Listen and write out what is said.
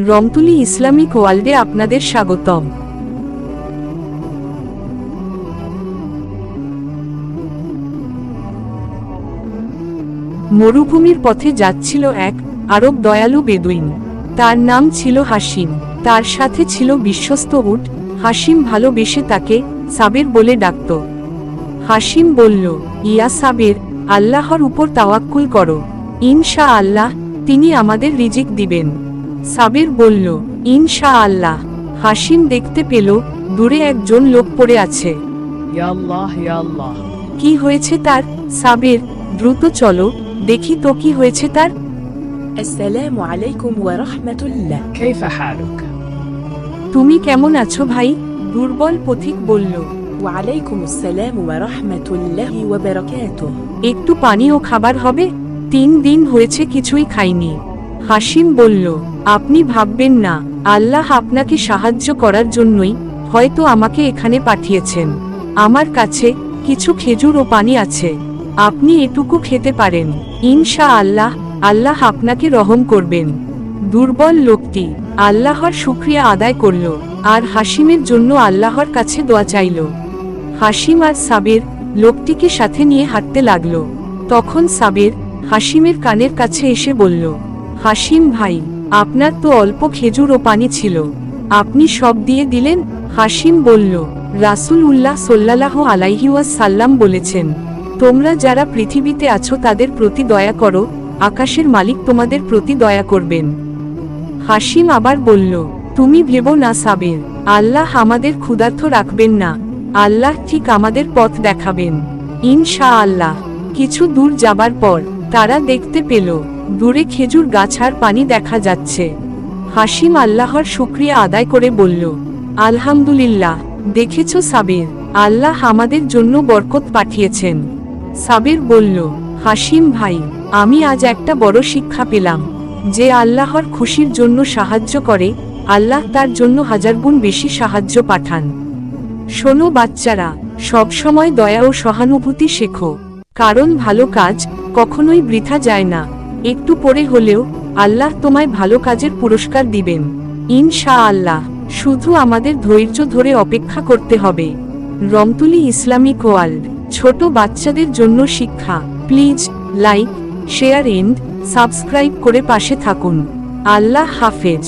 রমতুলি Islamic ওয়ার্ল্ডে আপনাদের স্বাগতম। মরুভূমির পথে যাচ্ছিল এক আরব দয়ালু বেদুইন। তার নাম ছিল হাসিম তার সাথে ছিল বিশ্বস্ত উট। হাসিম ভালোবেসে তাকে সাবের বলে ডাকত। হাসিম বলল, ইয়া সাবের, আল্লাহর উপর তাওয়াক্কুল করো। ইনশা আল্লাহ, তিনি আমাদের রিজিক দিবেন। সাবির বলল ইনশা আল্লাহ হাসিম দেখতে পেল দূরে একজন লোক পড়ে আছে। কি হয়েছে তার? সাবির দ্রুত চলো দেখি তো কি হয়েছে তার। তুমি কেমন আছো ভাই? দুর্বল পথিক বলল। ওয়ালাইকুম একটু পানি ও খাবার হবে? তিন দিন হয়েছে কিছুই খাইনি। হাসিম বলল, আপনি ভাববেন না, আল্লাহ আপনাকে সাহায্য করার জন্যই হয়তো আমাকে এখানে পাঠিয়েছেন। আমার কাছে কিছু খেজুর ও পানি আছে, আপনি এটুকু খেতে পারেন। ইনশা আল্লাহ আল্লাহ আপনাকে রহম করবেন। দুর্বল লোকটি আল্লাহর শুক্রিয়া আদায় করল, আর হাসিমের জন্য আল্লাহর কাছে দোয়া চাইল। হাসিম আর সাবের লোকটিকে সাথে নিয়ে হাঁটতে লাগল। তখন সাবের হাসিমের কানের কাছে এসে বলল হাসিম ভাই, আপনার তো অল্প খেজুর ও পানি ছিল। আপনি সব দিয়ে দিলেন হাসিম বলল। রাসূল উল্লাহ সোল্লাহ আলাইহি সাল্লাম বলেছেন, তোমরা যারা পৃথিবীতে আছো তাদের প্রতি দয়া করো, আকাশের মালিক তোমাদের প্রতি দয়া করবেন। হাসিম আবার বলল, তুমি ভেবো না সাবের, আল্লাহ আমাদের ক্ষুধার্থ রাখবেন না, আল্লাহ ঠিক আমাদের পথ দেখাবেন। ইনশা আল্লাহ কিছু দূর যাবার পর তারা দেখতে পেল। দূরে খেজুর গাছ আর পানি দেখা যাচ্ছে। হাসিম আল্লাহর শুক্রিয়া আদায় করে বলল, আলহামদুলিল্লাহ, দেখেছ সাবের? আল্লাহ আমাদের জন্য বরকত পাঠিয়েছেন। সাবির বলল, হাসিম ভাই, আমি আজ একটা বড় শিক্ষা পেলাম। যে আল্লাহর খুশির জন্য সাহায্য করে, আল্লাহ তার জন্য হাজার গুণ বেশি সাহায্য পাঠান। শোনো বাচ্চারা, সব সময় দয়া ও সহানুভূতি শেখো। কারণ ভালো কাজ কখনোই বৃথা যায় না। একটু পরে হলেও আল্লাহ তোমায় ভালো কাজের পুরস্কার দিবেন। ইনশা আল্লাহ শুধু আমাদের ধৈর্য ধরে অপেক্ষা করতে হবে। রমতুলি ইসলামিক ওয়ার্ল্ড ছোট বাচ্চাদের জন্য শিক্ষা। Please, like, share, and subscribe করে পাশে থাকুন। আল্লাহ হাফেজ।